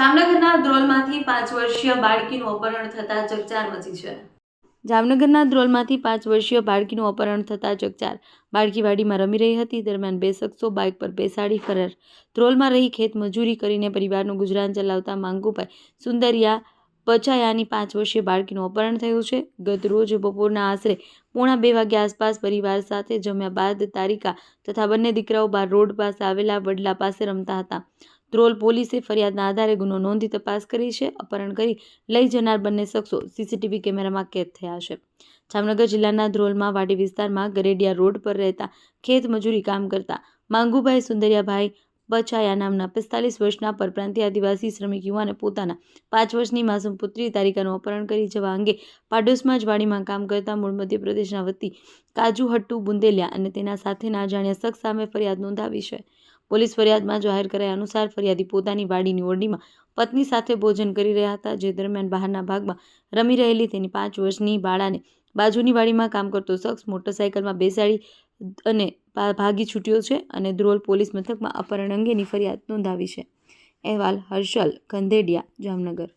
જામનગરના ધ્રોલમાંથી પાંચ વર્ષીય બાળકીનું અપહરણ થતાં ચકચાર મચી છે. જામનગરના ધ્રોલમાંથી પાંચ વર્ષીય બાળકીનું અપહરણ થતાં ચકચાર. બાળકી વાડીમાં રમી રહી હતી, દરમિયાન બે શખ્સો બાઇક પર બેસાડી ફરાર. ધ્રોલમાં રહી ખેત મજૂરી કરીને પરિવારનું ગુજરાન ચલાવતા માંગુભાઈ સુંદરિયા પચાયાની પાંચ વર્ષીય બાળકીનું અપહરણ થયું છે. ગત રોજ બપોરના આશરે પોણા બે વાગ્યા આસપાસ પરિવાર સાથે જમ્યા બાદ તારિકા તથા બંને દીકરાઓ બાર રોડ પાસે આવેલા વડલા પાસે રમતા હતા. ધ્રોલ પોલીસે ફરિયાદના આધારે ગુનો નોંધી તપાસ કરી છે. અપહરણ કરી લઈ જનાર બંને શખ્સો સીસીટીવી કેમેરામાં કેદ થયા છે. જામનગર જિલ્લાના ધ્રોલમાં વાડી વિસ્તારમાં ગરેડિયા રોડ પર રહેતા ખેત મજૂરી કામ કરતા માંગુભાઈ સુંદરિયાભાઈ બચાયા નામના પિસ્તાલીસ વર્ષના પરપ્રાંતીય આદિવાસી શ્રમિક યુવાને પોતાના પાંચ વર્ષની માસૂમ પુત્રી તારિકાનું અપહરણ કરી જવા અંગે પાડોશમાં જ વાડીમાં કામ કરતા મૂળ મધ્યપ્રદેશના વતી કાજુ હટ્ટુ બુંદેલિયા અને તેના સાથેના અજાણ્યા શખ્સ સામે ફરિયાદ નોંધાવી છે. પોલીસ ફરિયાદમાં જાહેર કરાયા અનુસાર ફરિયાદી પોતાની વાડીની ઓરડીમાં પત્ની સાથે ભોજન કરી રહ્યા હતા, જે દરમિયાન બહારના ભાગમાં રમી રહેલી તેની પાંચ વર્ષની બાળાને બાજુની વાડીમાં કામ કરતો શખ્સ મોટરસાઇકલમાં બેસાડી અને ભાગી છૂટ્યો છે અને ધ્રોલ પોલીસ મથકમાં અપહરણ અંગેની ફરિયાદ નોંધાવી છે. અહેવાલ હર્ષલ કંધેડિયા જામનગર.